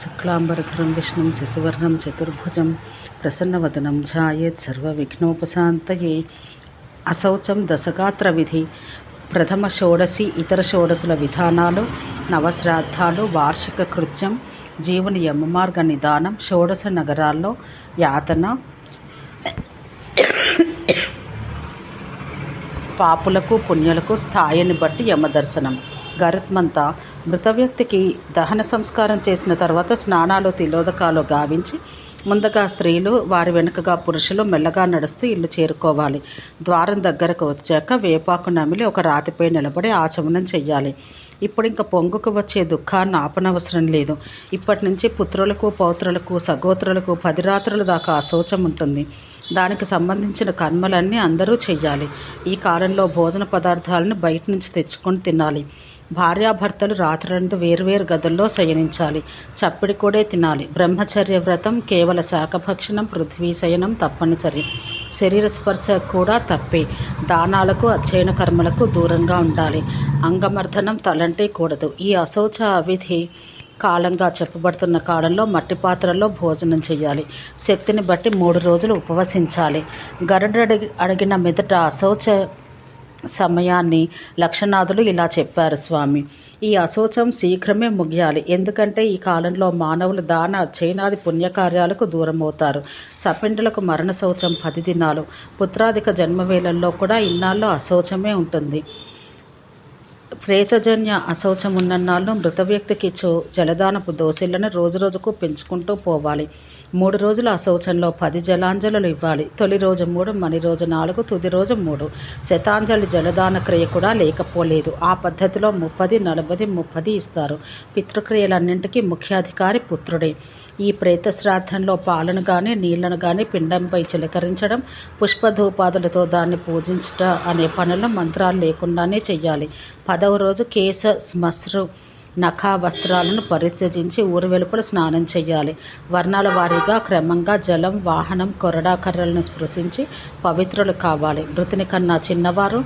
శుక్లాంబరధరం విష్ణుం శశివర్ణం చతుర్భుజం ప్రసన్నవదనం ధ్యాయేత్ సర్వవిఘ్నోపశాంతయే అశౌచం దశగాత్ర విధి ప్రథమ షోడశి ఇతర షోడశుల విధానాలు నవశ్రాద్ధాలు వార్షిక కృత్యం జీవన యమమార్గ నిదానం షోడశ నగరాల్లో యాతన పాపులకు పుణ్యులకు స్థాయిని బట్టి యమదర్శనం గరుత్మంతా మృత వ్యక్తికి దహన సంస్కారం చేసిన తర్వాత స్నానాలు తిలోదకాలు గావించి ముందుగా స్త్రీలు వారి వెనుకగా పురుషులు మెల్లగా నడుస్తూ ఇల్లు చేరుకోవాలి. ద్వారం దగ్గరకు వచ్చాక వేపాకు నమిలి ఒక రాతిపై నిలబడి ఆచమనం చెయ్యాలి. ఇప్పుడు ఇంకా పొంగుకు వచ్చే దుఃఖాన్ని ఆపనవసరం లేదు. ఇప్పటి నుంచి పుత్రులకు పౌత్రులకు సగోత్రులకు పది రాత్రుల దాకా అశోచం ఉంటుంది. దానికి సంబంధించిన కర్మలన్నీ అందరూ చెయ్యాలి. ఈ కాలంలో భోజన పదార్థాలను బయట నుంచి తెచ్చుకొని తినాలి. భార్యాభర్తలు రాత్రులందు వేర్వేరు గదుల్లో శయనించాలి. చప్పిడి కూడా తినాలి. బ్రహ్మచర్య వ్రతం కేవల శాఖభక్షణం పృథ్వీ శయనం తప్పనిసరి. శరీర స్పర్శ కూడా తప్పే. దానాలకు అధ్యయన కర్మలకు దూరంగా ఉండాలి. అంగమర్ధనం తలంటే కూడదు. ఈ అశౌచ విధి కాలంగా చెప్పబడుతున్న కాలంలో మట్టి పాత్రల్లో భోజనం చేయాలి. శక్తిని బట్టి మూడు రోజులు ఉపవసించాలి. గరుడు అడిగిన మీదట అశౌచ సమయాన్ని లక్షనాథులు ఇలా చెప్పారు స్వామి. ఈ అశోచం శీఘ్రమే ముగియాలి. ఎందుకంటే ఈ కాలంలో మానవులు దాన చైనాది పుణ్యకార్యాలకు దూరమవుతారు. సపిండులకు మరణ శౌచం పది దినాలు. పుత్రాధిక జన్మవేళల్లో కూడా ఇన్నాళ్ళు అశోచమే ఉంటుంది. ప్రేతజన్య అశౌచం ఉన్నన్నాళ్ళు మృత వ్యక్తికి ఇచ్చు జలదానపు దోశలను రోజు రోజుకు పెంచుకుంటూ పోవాలి. మూడు రోజుల అశౌచంలో పది జలాంజలులు ఇవ్వాలి. తొలి రోజు మూడు మని రోజు నాలుగు తుది రోజు మూడు. శతాంజలి జలదాన క్రియ కూడా లేకపోలేదు. ఆ పద్ధతిలో ముప్పది నలభై ముప్పది ఇస్తారు. పితృక్రియలన్నింటికీ ముఖ్యాధికారి పుత్రుడే. ఈ ప్రేత శ్రాద్ధంలో పాలను కానీ నీళ్ళను కానీ పిండంపై చిలకరించడం పుష్పధూపాదులతో దాన్ని పూజించట అనే పనులు మంత్రాలు లేకుండానే చెయ్యాలి. పదవ రోజు కేశ స్మశ్రు నఖా వస్త్రాలను పరిత్యజించి ఊరు వెలుపల స్నానం చేయాలి వర్ణాల వారీగా క్రమంగా జలం వాహనం కొరడా కర్రలను స్పృశించి పవిత్రులు కావాలి. మృతిని కన్నా చిన్నవారు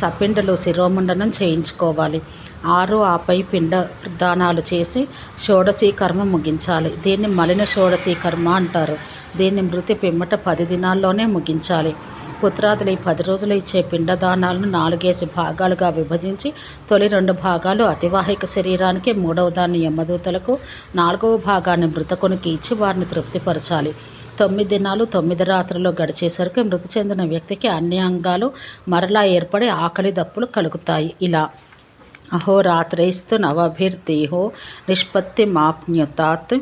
సపిండలు శిరోముండనం చేయించుకోవాలి. ఆరు ఆపై పిండ దానాలు చేసి షోడశీ కర్మ ముగించాలి. దీన్ని మలిన షోడశీ కర్మ అంటారు. దీన్ని మృతి పిమ్మట పది దినాల్లోనే ముగించాలి. పుత్రాదులు ఈ పది రోజులు ఇచ్చే పిండదానాలను నాలుగేసి భాగాలుగా విభజించి తొలి రెండు భాగాలు అతివాహిక శరీరానికి మూడవ దాన్ని యమదూతలకు నాలుగవ భాగాన్ని మృతకునికి ఇచ్చి వారిని తృప్తిపరచాలి. తొమ్మిది దినాలు తొమ్మిది రాత్రులు గడిచేసరికి మృతి చెందిన వ్యక్తికి అన్ని అంగాలు మరలా ఏర్పడి ఆకలి దప్పులు కలుగుతాయి. ఇలా అహోరాత్రైస్తు నవభిర్దేహో నిష్పత్తిమాప్నుతాత్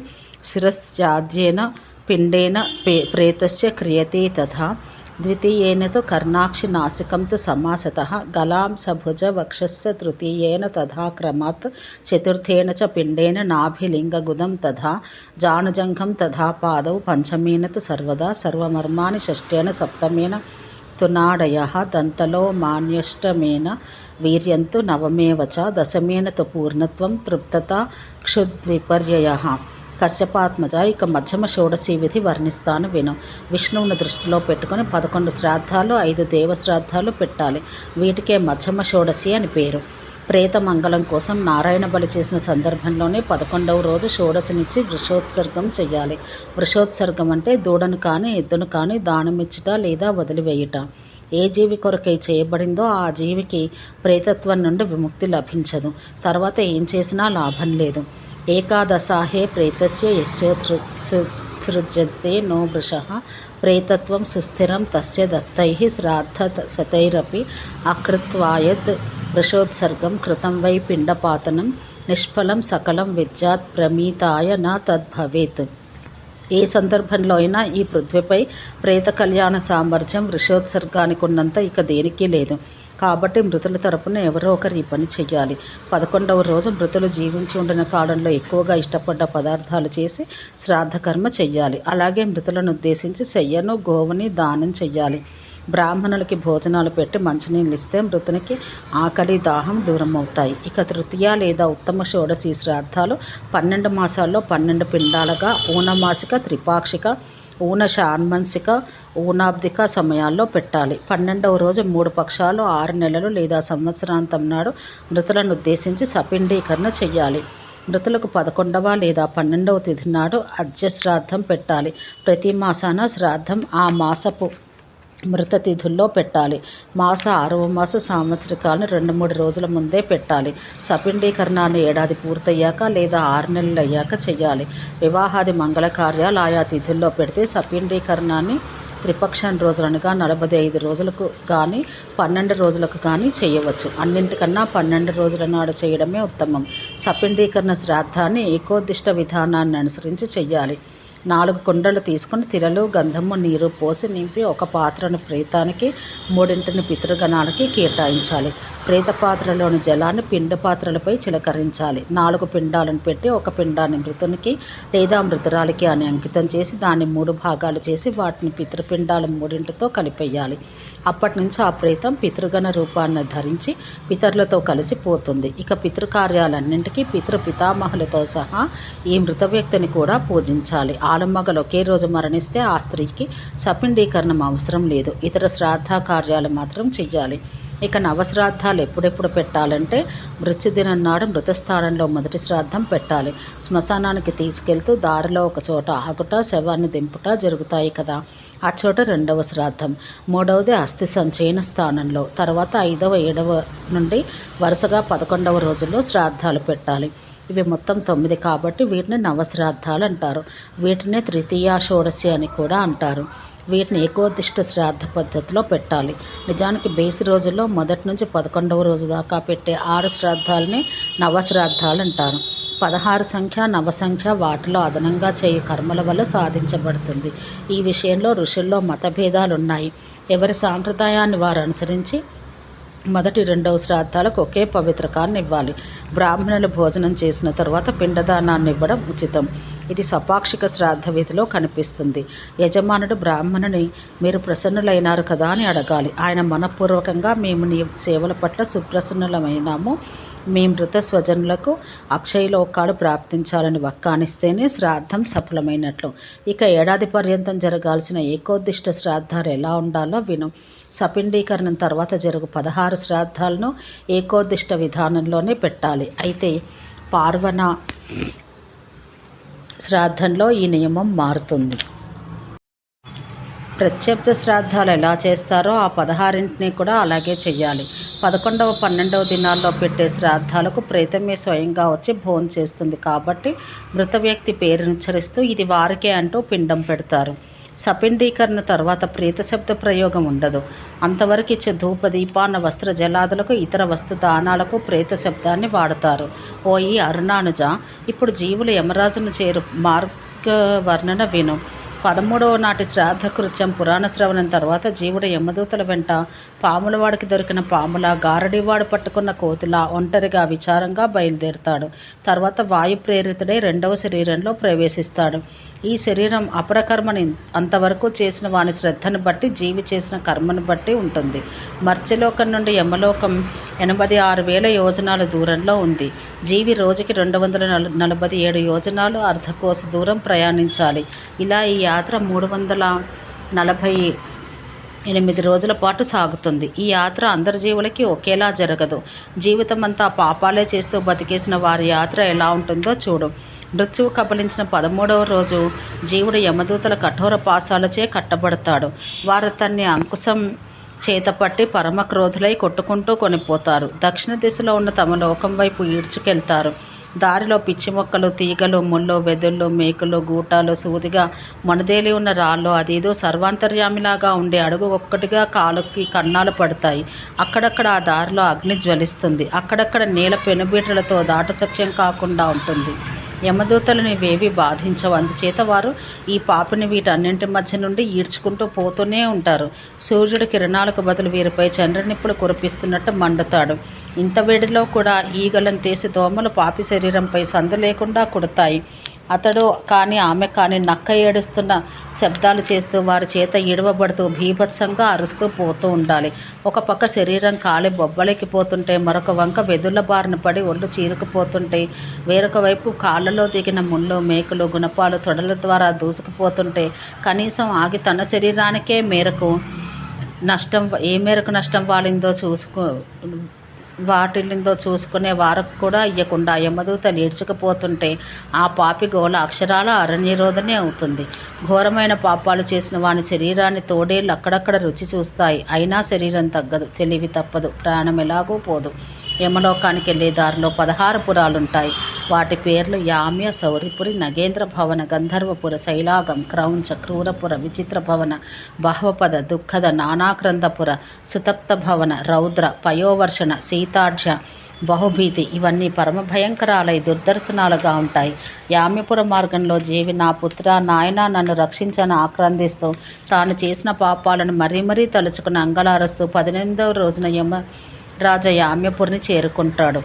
శిరస్యాద్యేన పిండేన ప్రేతస్య క్రియతే తథా. ద్వితీయేన తు కర్ణాక్షినాసికం తు సమాసతः. గలాం సభుజ వక్షస్య తృతీయేన తథా క్రమాత్. చతుర్థేన చ పిండేన నాభిలింగగుదం తథా. జానుజంఘం తథా పాదౌ పంచమేన తు సర్వదా. సర్వమర్మాణి షష్ఠేన సప్తమేన తునాడయः దంతలో మాన్యష్టమేన వీర్యంతు నవమేవ చ. దశమేన తు పూర్ణత్వం తృప్తత క్షుద్విపర్యయः. కశ్యపాత్మజ ఇక మధ్యమ షోడశీ విధి వర్ణిస్తాను విను. విష్ణువుని దృష్టిలో పెట్టుకుని పదకొండు శ్రాద్ధాలు ఐదు దేవ శ్రాద్ధాలు పెట్టాలి. వీటికే మధ్యమ షోడశి అని పేరు. ప్రేత మంగళం కోసం నారాయణ బలి చేసిన సందర్భంలోనే పదకొండవ రోజు షోడశనిచ్చి వృషోత్సర్గం చెయ్యాలి. వృషోత్సర్గం అంటే దూడను కానీ ఎద్దును కానీ దానమిచ్చుట లేదా వదిలివేయుట. ఏ జీవి కొరకై చేయబడిందో ఆ జీవికి ప్రేతత్వం నుండి విముక్తి లభించదు. తర్వాత ఏం చేసినా లాభం లేదు. ఏకాదశాహే ప్రేతస్య యస్యోత్సృజ్యతే నో వృష ప్రేతత్వం సుస్థిరం తస్య దత్తై శ్రాద్ధ శతైరపి అకృత్వాయత్ వృషోత్సర్గం కృతం వై పిండపాతనం నిష్ఫలం సకలం విద్యాత్ ప్రమీతాయ నా తద్భవేత్ ఏ సందర్భంలో అయినా ఈ పృథ్వీపై ప్రేత కళ్యాణ సామర్థ్యం వృషోత్సర్గానికి ఉన్నంత ఇక దేనికి లేదు. కాబట్టి మృతుల తరపున ఎవరో ఒకరు ఈ పని చెయ్యాలి. పదకొండవ రోజు మృతులు జీవించి ఉండిన కాలంలో ఎక్కువగా ఇష్టపడ్డ పదార్థాలు చేసి శ్రాద్ధకర్మ చెయ్యాలి. అలాగే మృతులను ఉద్దేశించి శయ్యను గోవుని దానం చెయ్యాలి. బ్రాహ్మణులకి భోజనాలు పెట్టి మంచినీళ్ళు ఇస్తే మృతునికి ఆకలి దాహం దూరం అవుతాయి ఇక తృతీయ లేదా ఉత్తమ షోడశి శ్రాద్ధాలు పన్నెండు మాసాల్లో పన్నెండు పిండాలుగా ఊనమాసిక త్రిపాక్షిక ఊన షాన్మన్సిక ఊనాబ్దిక సమయాల్లో పెట్టాలి. పన్నెండవ రోజు మూడు పక్షాలు ఆరు నెలలు లేదా సంవత్సరాంతం నాడు మృతులను ఉద్దేశించి సపిండీకరణ చెయ్యాలి. మృతులకు పదకొండవ లేదా పన్నెండవ తిథి నాడు అర్జ శ్రాద్ధం పెట్టాలి. ప్రతి మాసాన శ్రాద్ధం ఆ మాసపు మృతతిథుల్లో పెట్టాలి. మాస ఆరవ మాస సంవత్సరకాలను రెండు మూడు రోజుల ముందే పెట్టాలి. సపిండీకరణాన్ని ఏడాది పూర్తయ్యాక లేదా ఆరు నెలలు అయ్యాక చేయాలి వివాహాది మంగళ కార్యాలు ఆయా తిథుల్లో పెడితే సపిండీకరణాన్ని త్రిపక్షం రోజులనగా నలభై ఐదు రోజులకు కానీ పన్నెండు రోజులకు కానీ చేయవచ్చు అన్నింటికన్నా పన్నెండు రోజుల నాడు చేయడమే ఉత్తమం. సపిండీకరణ శ్రాద్ధాన్ని ఏకోదిష్ట విధానాన్ని అనుసరించి చెయ్యాలి. నాలుగు కుండలు తీసుకుని తిరలు గంధము నీరు పోసి నింపి ఒక పాత్రను ప్రేతానికి మూడింటిని పితృగణాలకి కేటాయించాలి. ప్రేత పాత్రలోని జలాన్ని పిండ పాత్రలపై చిలకరించాలి. నాలుగు పిండాలను పెట్టి ఒక పిండాన్ని మృతునికి లేదా మృతురాలికి అని అంకితం చేసి దాన్ని మూడు భాగాలు చేసి వాటిని పితృపిండాల మూడింటితో కలిపేయాలి. అప్పటి నుంచి ఆ ప్రేతం పితృగణ రూపాన్ని ధరించి పితరులతో కలిసి పోతుంది. ఇక పితృకార్యాలన్నింటికీ పితృ పితామహులతో సహా ఈ మృత వ్యక్తిని కూడా పూజించాలి. ఆలమ్మగలు ఒకే రోజు మరణిస్తే ఆ స్త్రీకి సపిండీకరణం అవసరం లేదు. ఇతర శ్రాద్ధ కార్యాలు మాత్రం చెయ్యాలి. ఇక నవశ్రాద్ధాలు ఎప్పుడెప్పుడు పెట్టాలంటే మృత్యుదినం నాడు మృతస్థానంలో మొదటి శ్రాద్ధం పెట్టాలి. శ్మశానానికి తీసుకెళ్తూ దారిలో ఒక చోట ఆగుట శవాన్ని దింపుట జరుగుతాయి కదా. ఆ చోట రెండవ శ్రాద్ధం. మూడవది అస్థి సంచయన స్థానంలో. తర్వాత ఐదవ ఏడవ నుండి వరుసగా పదకొండవ రోజుల్లో శ్రాద్ధాలు పెట్టాలి. ఇవి మొత్తం తొమ్మిది కాబట్టి వీటిని నవశ్రాద్ధాలు అంటారు. వీటిని తృతీయ షోడశి అని కూడా అంటారు. వీటిని ఏకోదిష్ట శ్రాద్ధ పద్ధతిలో పెట్టాలి. నిజానికి బేసి రోజుల్లో మొదటి నుంచి పదకొండవ రోజు దాకా పెట్టే ఆరు శ్రాద్ధాలని నవశ్రాద్ధాలు అంటారు. పదహారు సంఖ్య నవసంఖ్య వాటిలో అదనంగా చేయు కర్మల వల్ల సాధించబడుతుంది. ఈ విషయంలో ఋషుల్లో మతభేదాలు ఉన్నాయి ఎవరి సాంప్రదాయాన్ని వారు అనుసరించి మొదటి రెండవ శ్రాద్ధాలకు ఒకే పవిత్రకాన్ని ఇవ్వాలి. బ్రాహ్మణులు భోజనం చేసిన తర్వాత పిండదానాన్ని ఇవ్వడం ఉచితం. ఇది సపాక్షిక శ్రాద్ధ విధిలో కనిపిస్తుంది. యజమానుడు బ్రాహ్మణుని మీరు ప్రసన్నులైనారు కదా అని అడగాలి. ఆయన మనపూర్వకంగా మేము నీ సేవల పట్ల సుప్రసన్నులమైనాము. మీ మృత స్వజనులకు అక్షయలోకాలు ప్రాప్తించాలని వక్కానిస్తేనే శ్రాద్ధం సఫలమైనట్లు. ఇక ఏడాది పర్యంతం జరగాల్సిన ఏకోద్దిష్ట శ్రాద్ధాలు ఎలా ఉండాలో విను. సపిండీకరణం తర్వాత జరుగు పదహారు శ్రాద్ధాలను ఏకోదిష్ట విధానంలోనే పెట్టాలి. అయితే పార్వణ శ్రాద్ధంలో ఈ నియమం మారుతుంది. ప్రత్యర్థ శ్రాద్ధాలు ఎలా చేస్తారో ఆ పదహారింటిని కూడా అలాగే చెయ్యాలి. పదకొండవ పన్నెండవ దినాల్లో పెట్టే శ్రాద్ధాలకు ప్రేతమే స్వయంగా వచ్చి భోజనం చేస్తుంది కాబట్టి మృత వ్యక్తి పేరునుచ్చరిస్తూ ఇది వారికే అంటూ పిండం పెడతారు. సపిండీకరణ తర్వాత ప్రేత శబ్ద ప్రయోగం ఉండదు. అంతవరకు ఇచ్చే ధూప దీపాన వస్త్ర జలాదులకు ఇతర వస్తు దానాలకు ప్రేత శబ్దాన్ని వాడతారు. ఓ ఈ అరుణానుజ ఇప్పుడు జీవులు యమరాజును చేరు. మార్గ వర్ణన విను. పదమూడవ నాటి శ్రాద్ధ కృత్యం పురాణ శ్రవణం తర్వాత జీవుడు యమదూతల వెంట పాములవాడికి దొరికిన పాముల గారడివాడు పట్టుకున్న కోతిలా ఒంటరిగా విచారంగా బయలుదేరుతాడు. తర్వాత వాయు ప్రేరితుడై రెండవ శరీరంలో ప్రవేశిస్తాడు. ఈ శరీరం అపరకర్మని అంతవరకు చేసిన వాని శ్రద్ధను బట్టి జీవి చేసిన కర్మను బట్టి ఉంటుంది. మర్త్యలోకం నుండి యమలోకం ఎనభై ఆరు వేల యోజనాల దూరంలో ఉంది. జీవి రోజుకి రెండు వందల నల నలభై ఏడు యోజనాలు అర్ధకోస దూరం ప్రయాణించాలి. ఇలా ఈ యాత్ర మూడు వందల నలభై ఎనిమిది రోజుల పాటు సాగుతుంది. ఈ యాత్ర అందరి జీవులకి ఒకేలా జరగదు. జీవితం అంతా పాపాలే చేస్తూ బతికేసిన వారి యాత్ర ఎలా ఉంటుందో చూడు. మృత్యువు కబలించిన పదమూడవ రోజు జీవుడు యమదూతల కఠోర పాసాలచే కట్టబడతాడు. వారు తన్ని అంకుశం చేతపట్టి పరమ క్రోధులై కొట్టుకుంటూ కొనిపోతారు. దక్షిణ దిశలో ఉన్న తమ లోకం వైపు ఈడ్చుకెళ్తారు. దారిలో పిచ్చి మొక్కలు తీగలు ముళ్ళు వెదుళ్ళు మేకులు గూటాలు సూదిగా మనదేలి ఉన్న రాళ్ళు అదేదో సర్వాంతర్యామిలాగా ఉండే అడుగు ఒక్కటిగా కాలుకి కన్నాలు పడతాయి. అక్కడక్కడ ఆ దారిలో అగ్ని జ్వలిస్తుంది. అక్కడక్కడ నీల పెనుబీటలతో దాటసఖ్యం కాకుండా ఉంటుంది. యమదూతలను ఇవేవి బాధించవు. అందుచేత వారు ఈ పాపిని వీటన్నింటి మధ్య నుండి ఈడ్చుకుంటూ పోతూనే ఉంటారు. సూర్యుడి కిరణాలకు బదులు వీరిపై చంద్రనిప్పులు కురిపిస్తున్నట్టు మండుతాడు. ఇంత వేడిలో కూడా ఈగలను తీసి దోమలు పాపి శరీరంపై సందు లేకుండా కుడతాయి. అతడు కానీ ఆమె కానీ నక్క ఏడుస్తున్న శబ్దాలు చేస్తూ వారి చేత ఇడవబడుతూ భీభత్సంగా అరుస్తూ పోతూ ఉండాలి. ఒక పక్క శరీరం కాలి బొబ్బలెక్కిపోతుంటే మరొక వంక వెదుల బారిన పడి ఒళ్ళు చీరుకుపోతుంటే వేరొక వైపు కాళ్ళలో దిగిన ముళ్ళు మేకులు గుణపాలు తొడల ద్వారా దూసుకుపోతుంటే కనీసం ఆగి తన శరీరానికే మేరకు నష్టం ఏ మేరకు నష్టం వాలిందో చూసుకో వాటిల్లిందో చూసుకునే వారికి కూడా ఇయ్యకుండా యమదూత నేర్చుకుపోతుంటే ఆ పాపి గోల అక్షరాల అరణ్యరోధనే అవుతుంది. ఘోరమైన పాపాలు చేసిన వాని శరీరాన్ని తోడేళ్ళు అక్కడక్కడ రుచి చూస్తాయి. అయినా శరీరం తగ్గదు తెలివి తప్పదు ప్రాణం ఎలాగూ పోదు. యమలోకానికి వెళ్ళే దారిలో పదహారు పురాలుంటాయి. వాటి పేర్లు యామ్య సౌరిపురి నగేంద్ర భవన గంధర్వపుర శైలాగం క్రౌంచ క్రూరపుర విచిత్ర భవన బాహ్వపద దుఃఖద నానాక్రందపుర సుతప్త భవన రౌద్ర పయోవర్షణ సీతాఢ్య బహుభీతి ఇవన్నీ పరమ భయంకరాలై దుర్దర్శనాలుగా ఉంటాయి. యామ్యపుర మార్గంలో జీవి నా పుత్ర నాయన నన్ను రక్షించని ఆక్రందిస్తూ తాను చేసిన పాపాలను మరీ మరీ తలుచుకుని అంగలారుస్తూ పదినెనిమిదవ రోజున యమ రాజ యామ్యపురిని చేరుకుంటాడు.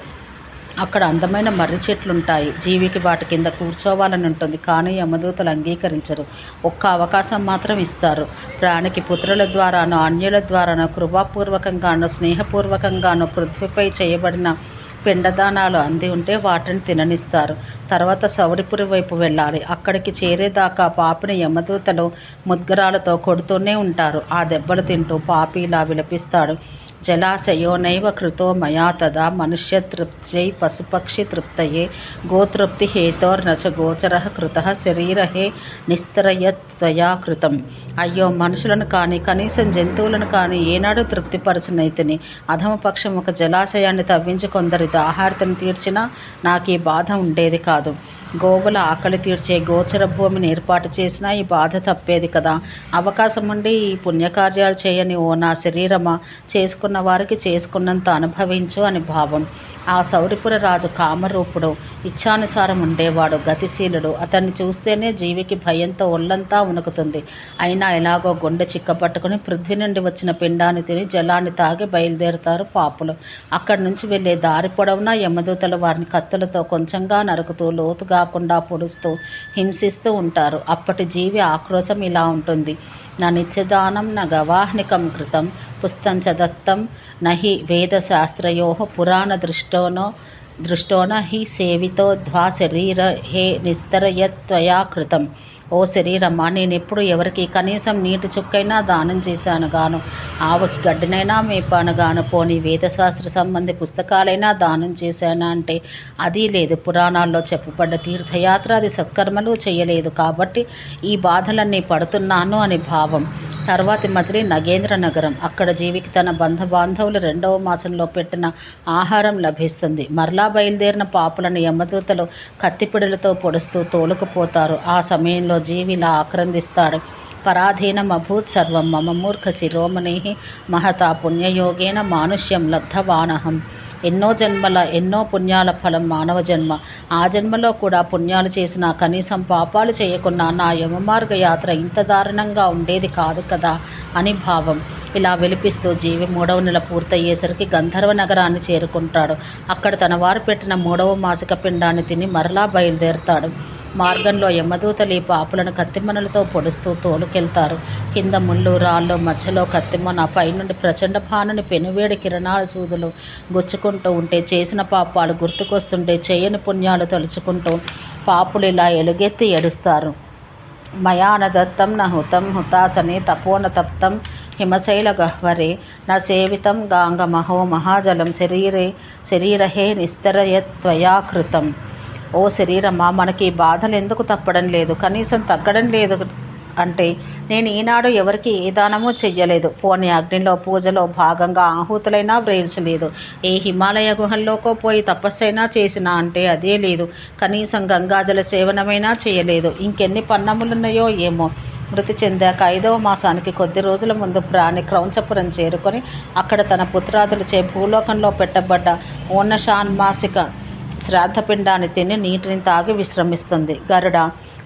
అక్కడ అందమైన మర్రి చెట్లుంటాయి. జీవికి వాటి కింద కూర్చోవాలని ఉంటుంది. కానీ యమదూతలు అంగీకరించరు. ఒక్క అవకాశం మాత్రం ఇస్తారు. ప్రాణికి పుత్రుల ద్వారానో అన్యుల ద్వారానో కృపాపూర్వకంగానో స్నేహపూర్వకంగానో పృథ్వీపై చేయబడిన పిండదానాలు అంది ఉంటే వాటిని తిననిస్తారు. తర్వాత సౌరిపురి వైపు వెళ్ళాలి. అక్కడికి చేరేదాకా పాపిని యమదూతలు ముద్గరాలతో కొడుతూనే ఉంటారు. ఆ దెబ్బలు తింటూ పాపి ఇలా విలపిస్తాడు. జలాశయోనైవ కృతో మయా తదా మనుష్య తృప్త్యై పశుపక్షి తృప్తయే గోతృప్తి హేతోర్నచ గోచర కృత శరీరహే నిస్తరయత్వయా కృతం అయ్యో మనుషులను కానీ కనీసం జంతువులను కానీ ఏనాడు తృప్తిపరచనైతిని అధమపక్షం ఒక జలాశయాన్ని తవ్వించి కొందరి దాహార్తను తీర్చినా నాకు ఈ బాధ ఉండేది కాదు। గోవుల ఆకలి తీర్చే గోచర భూమిని ఏర్పాటు చేసినా ఈ బాధ తప్పేది కదా. అవకాశం ఉండి ఈ పుణ్యకార్యాలు చేయని ఓ నా శరీరమా? చేసుకున్న వారికి చేసుకున్నంత అనుభవించు అని భావం. ఆ సౌరిపుర రాజు కామరూపుడు ఇచ్ఛానుసారం ఉండేవాడు గతిశీలుడు. అతన్ని చూస్తేనే జీవికి భయంతో ఒళ్ళంతా ఉనుకుతుంది అయినా ఎలాగో గుండె చిక్కపట్టుకుని పృథ్వీ నుండి వచ్చిన పిండాన్ని తిని జలాన్ని తాగి బయలుదేరుతారు పాపులు. అక్కడి నుంచి వెళ్ళే దారి పొడవునా యమదూతలు వారిని కత్తులతో కొంచెంగా నరుకుతూ లోతుగా కాకుండా పొడుస్తూ హింసిస్తూ ఉంటారు. అప్పటి జీవి ఆక్రోశం ఇలా ఉంటుంది. నా నిత్యదానం నా గవాహ్నికం కృతం పుస్తంచ దత్తం నహి వేదశాస్త్రయో పురాణ దృష్టోనో దృష్టోన హి సేవితో ధ్వా శరీర హే నిస్తరయత్వయా కృతం ఓ శరీరమ్మా నేనెప్పుడు ఎవరికి కనీసం నీటి చుక్కైనా దానం చేశాను గాను ఆవుకి గడ్డినైనా మేపాను గాను పోని వేదశాస్త్ర సంబంధి పుస్తకాలైనా దానం చేశానా అంటే అది లేదు. పురాణాల్లో చెప్పబడ్డ తీర్థయాత్ర అది సత్కర్మలు చేయలేదు కాబట్టి ఈ బాధలన్నీ పడుతున్నాను అని భావం. తర్వాతి మజిలీ నగేంద్ర నగరం. అక్కడ జీవికి తన బంధ బాంధవులు రెండవ మాసంలో పెట్టిన ఆహారం లభిస్తుంది. మరలా బయలుదేరిన పాపులను యమదూతలు కత్తిపిడులతో పొడుస్తూ తోలుకుపోతారు. ఆ సమయంలో జీవిలా ఆక్రందిస్తాడు. పరాధీనం అభూత్ సర్వం మమ మూర్ఖ శిరోమణి మహతా పుణ్యయోగేన మానుష్యం లబ్ధవానహం. ఎన్నో జన్మల ఎన్నో పుణ్యాల ఫలం మానవ జన్మ. ఆ జన్మలో కూడా పుణ్యాలు చేసిన కనీసం పాపాలు చేయకున్నా నా యమమార్గ యాత్ర ఇంత దారుణంగా ఉండేది కాదు కదా అని భావం. ఇలా విలిపిస్తూ జీవి మూడవ నెల పూర్తయ్యేసరికి గంధర్వ నగరాన్ని చేరుకుంటాడు. అక్కడ తన వారు పెట్టిన మూడవ మాసిక పిండాన్ని తిని మరలా బయలుదేరుతాడు. మార్గంలో యమదూతలు ఈ పాపులను కత్తిమనలతో పొడుస్తూ తోలుకెళ్తారు. కింద ముళ్ళు రాళ్ళు మధ్యలో కత్తిమన పైనుండి ప్రచండ భానుని పెనువేడి కిరణాల సూదులు గుచ్చుకుంటూ ఉంటే చేసిన పాపాలు గుర్తుకొస్తుంటే చేయని పుణ్యాలు తలుచుకుంటూ పాపులు ఇలా ఎలుగెత్తి ఏడుస్తారు. మయాన దత్తం న హుతం హుతాసని తపోన తప్తం హిమశైల గహ్వరే న సేవితం గాంగమహో మహాజలం శరీరే శరీరహే నిస్తరయత్వయా కృతం ఓ శరీరమా మనకి బాధలు ఎందుకు తప్పడం లేదు? కనీసం తగ్గడం లేదు అంటే నేను ఈనాడు ఎవరికి ఏ దానమూ చెయ్యలేదు. పోనీ అగ్నిలో పూజలో భాగంగా ఆహుతులైనా వ్రేయించలేదు ఏ హిమాలయ గుహల్లోకో పోయి తపస్సైనా చేసినా అంటే అదే లేదు. కనీసం గంగాజల సేవనమైనా చేయలేదు. ఇంకెన్ని పన్నములున్నాయో ఏమో. మృతి చెందాక ఐదవ మాసానికి కొద్ది రోజుల ముందు ప్రాణి క్రౌంచపురం చేరుకొని అక్కడ తన పుత్రాదులచే భూలోకంలో పెట్టబడ్డ ఓనషాన్మాసిక శ్రాద్ధపిండాన్ని తిని నీటిని తాగి విశ్రమిస్తుంది. గరుడ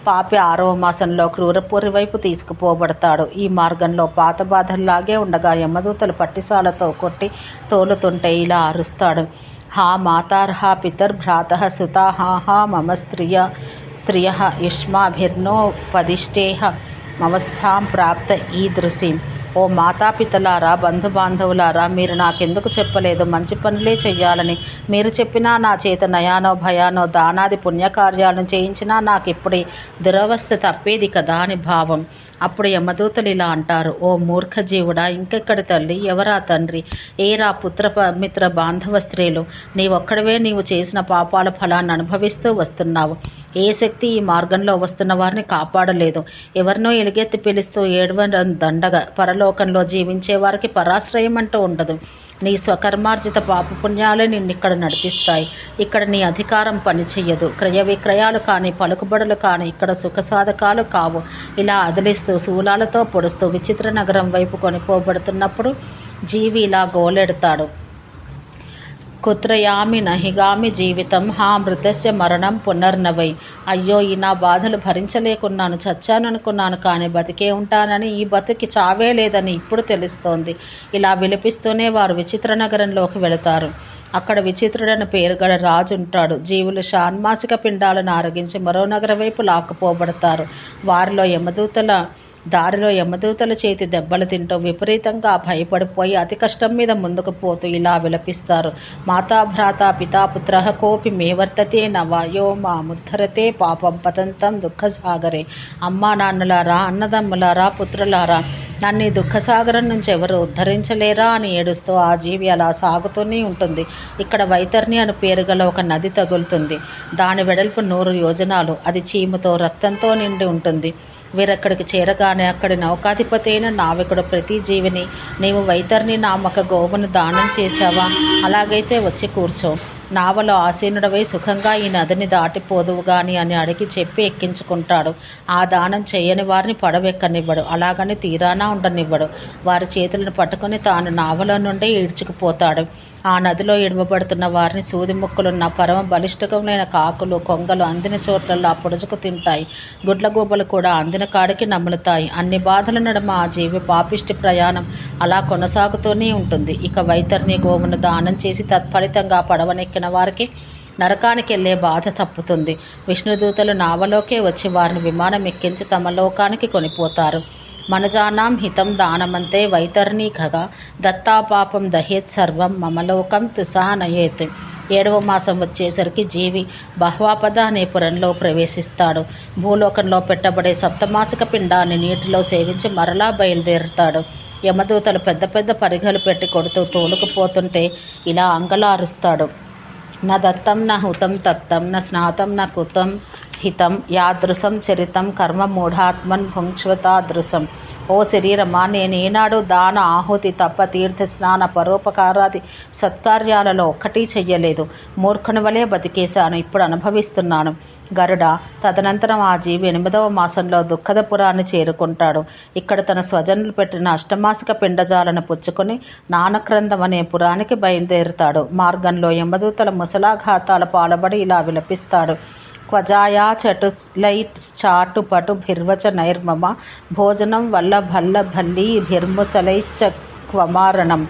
పాపి ఆరవ మాసంలో క్రూరపూరి వైపు తీసుకుపోబడతాడు. ఈ మార్గంలో పాత బాధల్లాగే ఉండగా యమదూతలు పట్టిసాలతో కొట్టి తోలుతుంటే ఇలా అరుస్తాడు. హా మాతార్హా పితర్భ్రాత సుతా హా హా మమ స్త్రియ స్త్రియ యుష్మాభిర్నో పదిష్టేహ మమస్థాం ప్రాప్త ఈదృశీం. ఓ మాతాపితలారా బంధుబాంధవులారా మీరు నాకెందుకు చెప్పలేదు? మంచి పనులే చెయ్యాలని. మీరు చెప్పినా నా చేత నయానో భయానో దానాది పుణ్యకార్యాలను చేయించినా నాకు ఇప్పుడే దురవస్థ తప్పేది కదా అని భావం. అప్పుడు యమదూతలు ఇలా అంటారు ఓ మూర్ఖ జీవుడా ఇంకెక్కడి తల్లి? ఎవరా తండ్రి? ఏరా పుత్ర మిత్ర బాంధవ స్త్రీలు? నీవొక్కడవే నీవు చేసిన పాపాల ఫలాన్ని అనుభవిస్తూ వస్తున్నావు. ఏ శక్తి ఈ మార్గంలో వస్తున్న వారిని కాపాడలేదు. ఎవరినో ఎలుగెత్తి పిలుస్తూ ఏడవడం దండగా పరలోకంలో జీవించే వారికి పరాశ్రయం అంటూ ఉండదు. నీ స్వకర్మార్జిత పాపపుణ్యాలే నిన్నిక్కడ నడిపిస్తాయి. ఇక్కడ నీ అధికారం పనిచేయదు. క్రయ విక్రయాలు కానీ పలుకుబడులు కానీ ఇక్కడ సుఖ సాధకాలు కావు. ఇలా అదిలిస్తూ శూలాలతో పొడుస్తూ విచిత్ర నగరం వైపు కొనిపోబడుతున్నప్పుడు జీవి ఇలా గోలెడతాడు. కుత్రయామి నహిగామి జీవితం హా మృతస్య మరణం పునర్నవై. అయ్యో ఈ నా బాధలు భరించలేకున్నాను చచ్చాననుకున్నాను కానీ బతికే ఉంటానని ఈ బతుకి చావే లేదని ఇప్పుడు తెలుస్తోంది. ఇలా విలపిస్తూనే వారు విచిత్ర నగరంలోకి వెళతారు. అక్కడ విచిత్రుడని పేరుగడ రాజు ఉంటాడు. జీవులు షాన్మాసిక పిండాలను ఆరగించి మరో నగరం వైపు లాక్కుపోబడతారు. వారిలో యమదూతల దారిలో యమదూతల చేతి దెబ్బలు తింటూ విపరీతంగా భయపడిపోయి అతి కష్టం మీద ముందుకు పోతూ ఇలా విలపిస్తారు. మాతాభ్రాత పితాపుత్ర కోపి మే వర్తతే నవాయో మా ముద్ధరతే పాపం పతంతం దుఃఖసాగరే. అమ్మా నాన్నలారా అన్నదమ్ములారా పుత్రులారా నన్ను ఈ దుఃఖసాగరం నుంచి ఎవరు ఉద్ధరించలేరా? అని ఏడుస్తూ ఆ జీవి అలా సాగుతూనే ఉంటుంది. ఇక్కడ వైతర్ని అని పేరు గల ఒక నది తగులుతుంది. దాని వెడల్పు నూరు యోజనాలు. అది చీమతో రక్తంతో నిండి ఉంటుంది. వీరక్కడికి చేరగానే అక్కడి నౌకాధిపతి అయిన నావికుడు ప్రతి జీవిని నీవు వైతర్ని నామక గోవును దానం చేశావా? అలాగైతే వచ్చి కూర్చో. నావలో ఆసీనుడవై సుఖంగా ఈ నదిని దాటిపోదువు గాని అని అడిగి చెప్పి ఎక్కించుకుంటాడు. ఆ దానం చేయని వారిని పడవెక్కనివ్వడు. అలాగని తీరానా ఉండనివ్వడు. వారి చేతులను పట్టుకొని తాను నావలో నుండి ఈడ్చుకుపోతాడు. ఆ నదిలో ఇడవబడుతున్న వారిని సూది ముక్కులున్న పరమ బలిష్టకములైన కాకులు కొంగలు అందిన చోట్లలో పొడుచుకు తింటాయి. గుడ్లగూబలు కూడా అందిన కాడికి నములుతాయి. అన్ని బాధల నడుమ ఆ జీవి పాపిష్టి ప్రయాణం అలా కొనసాగుతూనే ఉంటుంది. ఇక వైతర్ని గోవును దానం చేసి తత్ఫలితంగా పడవనెక్కిన వారికి నరకానికి వెళ్ళే బాధ తప్పుతుంది. విష్ణుదూతలు నావలోకే వచ్చి వారిని విమానం ఎక్కించి తమ లోకానికి కొనిపోతారు. మనజానాం హితం దానమంతే వైతర్ణీఖగా దత్తాపాపం దహేత్ సర్వం మమలోకం తుసానయేత్ ఏడవ మాసం వచ్చేసరికి జీవి బహ్వాపద అనే పురంలో ప్రవేశిస్తాడు. భూలోకంలో పెట్టబడే సప్తమాసిక పిండాన్ని నీటిలో సేవించి మరలా బయలుదేరుతాడు. యమదూతలు పెద్ద పెద్ద పరిగలు పెట్టి కొడుతూ తోలుకుపోతుంటే ఇలా అంగలారుస్తాడు. నా దత్తం నా హుతం తప్తం నా స్నాతం నా కుతం హితం యాదృశం చరితం కర్మ మూఢాత్మన్ భుంక్ష్వతాదృశం. ఓ శరీరమా నేను ఏనాడు దాన ఆహుతి తప్ప తీర్థ స్నాన పరోపకారాది సత్కార్యాలలో ఒక్కటి చెయ్యలేదు. మూర్ఖుని వలె బతికేశాను ఇప్పుడు అనుభవిస్తున్నాను. గరుడ తదనంతరం ఆ జీవి ఎనిమిదవ మాసంలో దుఃఖదపురాన్ని చేరుకుంటాడు. ఇక్కడ తన స్వజనులు పెట్టిన అష్టమాసిక పిండజాలను పుచ్చుకొని నానక్రందం అనే పురానికి బయలుదేరుతాడు. మార్గంలో యమదూతల ముసలాఘాతాల పాలబడి ఇలా విలపిస్తాడు. క్వజాయా చటులైట్ చాటు పటు భిర్వచ నైర్మమ భోజనం వల్ల భల్ల భల్లి భిర్ముసలైశ్చ క్వమారణం.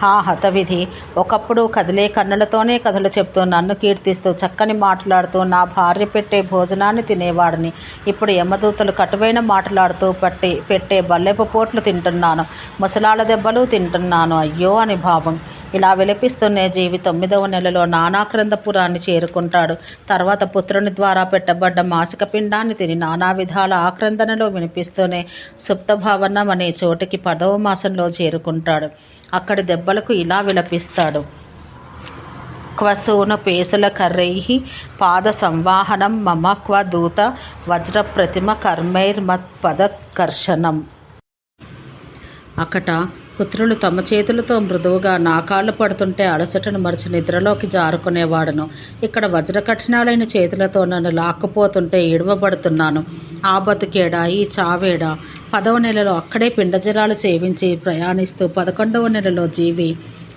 హా హతవిధి. ఒకప్పుడు కదిలే కన్నులతోనే కథలు చెప్తూ నన్ను కీర్తిస్తూ చక్కని మాట్లాడుతూ నా భార్య పెట్టే భోజనాన్ని తినేవాడిని. ఇప్పుడు యమదూతలు కటువైన మాట్లాడుతూ పట్టి పెట్టే బల్లెపు పోట్లు తింటున్నాను. ముసలాళ్ళ దెబ్బలు తింటున్నాను. అయ్యో అని భావం. ఇలా విలపిస్తున్న జీవి తొమ్మిదవ నెలలో నానాక్రందపురాన్ని చేరుకుంటాడు. తర్వాత పుత్రుని ద్వారా పెట్టబడ్డ మాసిక పిండాన్ని తిని నానా విధాల ఆక్రందనలో వినిపిస్తూనే సుప్తభావనం అనే చోటికి పదవ మాసంలో చేరుకుంటాడు. అక్కడి దెబ్బలకు ఇలా విలపిస్తాడు. క్వసూన పేసుల కర్రై పాద సంవాహనం మమ క్వ దూత వజ్ర ప్రతిమ కర్మైర్మత్పదకర్షణం అకట పుత్రులు తమ చేతులతో మృదువుగా నాకాళ్ళు పడుతుంటే అలసటను మరిచి నిద్రలోకి జారుకునేవాడను. ఇక్కడ వజ్రకఠినాలైన చేతులతో నన్ను లాక్కుపోతుంటే ఇడవబడుతున్నాను ఆ బతికేడా ఈ చావేడా పదవ నెలలో అక్కడే పిండజలాలు సేవించి ప్రయాణిస్తూ పదకొండవ నెలలో జీవి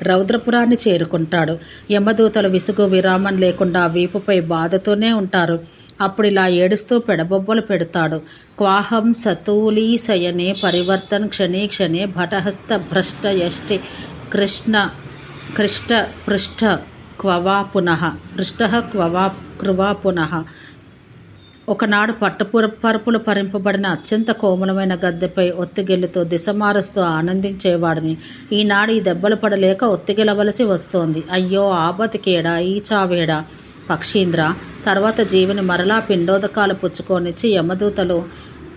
రౌద్రపురాన్ని చేరుకుంటాడు. యమదూతలు విసుగు విరామం లేకుండా వీపుపై బాధతోనే ఉంటారు. అప్పుడు ఇలా ఏడుస్తూ పెడబొబ్బలు పెడతాడు. క్వాహం సతూలీ శయనే పరివర్తన్ క్షణే క్షణే భటహస్త భ్రష్ట యష్టి కృష్ణ కృష్ట పృష్ఠ క్వవా పునః. పృష్ట క్వవా కృవా పునః. ఒకనాడు పట్టుపుర పరుపులు పరింపబడిన అత్యంత కోమలమైన గద్దెపై ఒత్తిగిల్లుతూ దిశ మారుస్తూ ఆనందించేవాడిని. ఈనాడు ఈ దెబ్బలు పడలేక ఒత్తిగిలవలసి వస్తోంది. అయ్యో ఆ బతికేడా ఈ చావేడా? పక్షీంద్ర తర్వాత జీవిని మరలా పిండోదకాలు పుచ్చుకొనిచ్చి యమదూతలు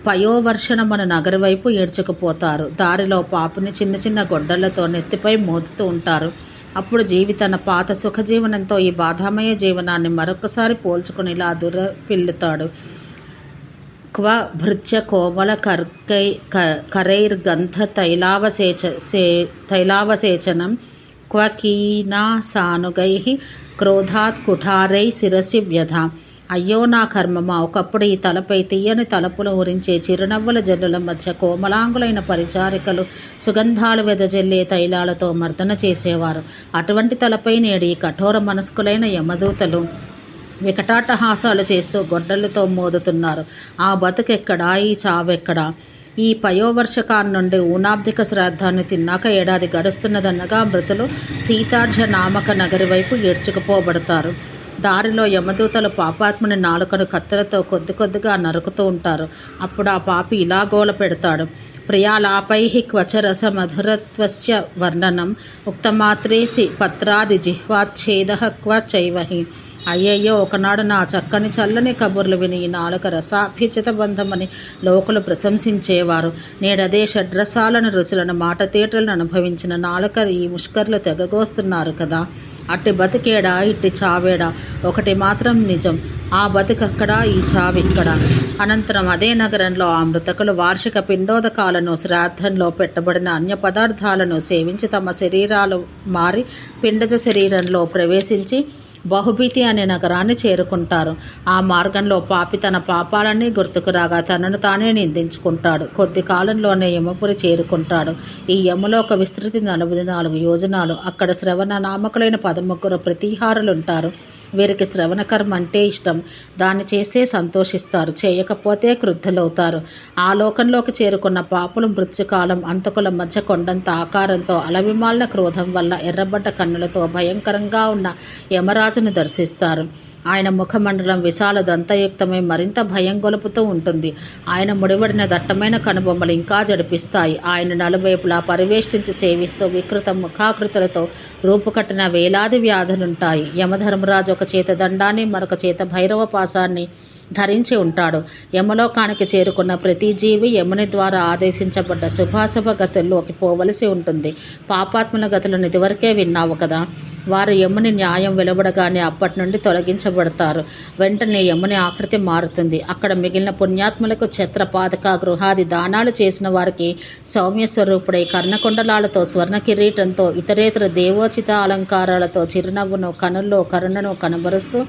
పయోవర్షణ మన నగరి వైపు ఏడ్చుకుపోతారు. దారిలో పాపుని చిన్న చిన్న గొడ్డళ్ళతో నెత్తిపై మోదుతూ ఉంటారు. అప్పుడు జీవి తన పాత సుఖజీవనంతో ఈ బాధామయ జీవనాన్ని మరొకసారి పోల్చుకుని ఇలా దుర పిల్లుతాడు క్వ భృత్య కోమల కర్కై క- కరైర్గంధ తైలావసేచ సే తైలావసేచనం క్వ కీనా సానుగై క్రోధాత్ కుఠారై శిరసి వ్యధ. అయ్యో నా కర్మమా ఒకప్పుడు ఈ తలపై తీయని తలపులు ఉరించే చిరునవ్వుల జల్లుల మధ్య కోమలాంగులైన పరిచారికలు సుగంధాలు వెదజల్లే తైలాలతో మర్దన చేసేవారు. అటువంటి తలపై నేడు ఈ కఠోర మనస్కులైన యమదూతలు వికటాటహాసాలు చేస్తూ గొడ్డలతో మోదుతున్నారు. ఆ బతుకెక్కడా ఈ చావెక్కడా? ఈ పయోవర్షకాన్ నుండి ఊనాబ్దిక శ్రాద్ధాన్ని తిన్నాక ఏడాది గడుస్తున్నదన్నగా మృతులు సీతార్జ నామక నగరి వైపు ఏడ్చుకుపోబడతారు దారిలో యమదూతలు పాపాత్ముని నాలుకను కత్తెరతో కొద్ది కొద్దిగా నరుకుతూ ఉంటారు. అప్పుడు ఆ పాపి ఇలా గోల పెడతాడు. ప్రియాలాపై క్వచరస మధురత్వస్య వర్ణనం. ఉక్తమాత్రేసి పత్రాది జిహ్వాచ్ఛేద క్వ చైవహి. అయ్యయ్యో ఒకనాడు నా చక్కని చల్లని కబుర్లు విని ఈ నాలుక రసాభిచిత బంధమని లోకులు ప్రశంసించేవారు. నేడదే షడ్రసాలను రుచులను మాట తీటలను అనుభవించిన నాలుక ఈ ముష్కర్లు తెగగోస్తున్నారు కదా. అట్టి బతికేడా ఇట్టి చావేడా? ఒకటి మాత్రం నిజం ఆ బతికక్కడ ఈ చావిక్కడ? అనంతరం అదే నగరంలో ఆ మృతకులు వార్షిక పిండోదకాలను శ్రాద్ధంలో పెట్టబడిన అన్య పదార్థాలను సేవించి తమ శరీరాలు మారి పిండజ శరీరంలో ప్రవేశించి బహుభీతి అనే నగరాన్ని చేరుకుంటారు. ఆ మార్గంలో పాపి తన పాపాలన్నీ గుర్తుకు రాగా తనను తానే నిందించుకుంటాడు. కొద్ది కాలంలోనే యమపురి చేరుకుంటాడు. ఈ యములోక విస్తృతి నలభై నాలుగు యోజనాలు. అక్కడ శ్రవణ నామకులైన పదముగ్గురు ప్రతిహారులుంటారు. వీరికి శ్రవణకర్మ అంటే ఇష్టం. దాన్ని చేస్తే సంతోషిస్తారు. చేయకపోతే క్రుద్ధులవుతారు. ఆ లోకంలోకి చేరుకున్న పాపులు మృత్యుకాలం అంతకుల మధ్య కొండంత ఆకారంతో అలవిమాలిన క్రోధం వల్ల ఎర్రబడ్డ కన్నులతో భయంకరంగా ఉన్న యమరాజును దర్శిస్తారు. ఆయన ముఖమండలం విశాల దంతయుక్తమై మరింత భయం గొలుపుతూ ఉంటుంది. ఆయన ముడివడిన దట్టమైన కనుబొమ్మలు ఇంకా జడిపిస్తాయి. ఆయన నలువైపులా పరివేష్టించి సేవిస్తూ వికృత ముఖాకృతులతో రూపుకట్టిన వేలాది వ్యాధులుంటాయి. యమధర్మరాజు ఒక చేత దండాన్ని మరొక చేత భైరవ పాసాన్ని ధరించి ఉంటాడు. యమలోకానికి చేరుకున్న ప్రతి జీవి యముని ద్వారా ఆదేశించబడ్డ శుభాశుభ గతుల్లోకి పోవలసి ఉంటుంది. పాపాత్ముల గతులను ఇదివరకే విన్నావు కదా. వారు యముని న్యాయం వెలువడగానే అప్పటి నుండి తొలగించబడతారు. వెంటనే యముని ఆకృతి మారుతుంది. అక్కడ మిగిలిన పుణ్యాత్ములకు ఛత్ర పాదక గృహాది దానాలు చేసిన వారికి సౌమ్యస్వరూపుడై కర్ణకుండలాలతో స్వర్ణ కిరీటంతో ఇతరేతర దేవోచిత అలంకారాలతో చిరునవ్వును కనుల్లో కరుణను కనబరుస్తూ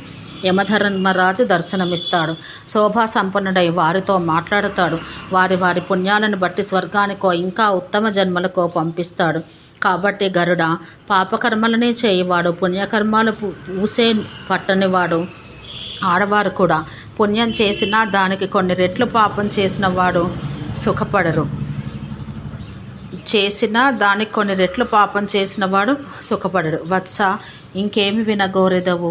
యమధర్మరాజు దర్శనమిస్తాడు. శోభా సంపన్నుడై వారితో మాట్లాడతాడు. వారి వారి పుణ్యాలను బట్టి స్వర్గానికో ఇంకా ఉత్తమ జన్మలకో పంపిస్తాడు. కాబట్టి గరుడ పాపకర్మలనే చేయవాడు పుణ్యకర్మాలు ఊసే పట్టనివాడు ఆడవారు కూడా. పుణ్యం చేసినా దానికి కొన్ని రెట్లు పాపం చేసిన వాడు సుఖపడరు. చేసిన దానికి కొన్ని రెట్లు పాపం చేసిన వాడు సుఖపడడు వత్స ఇంకేమి వినగోరెదవు?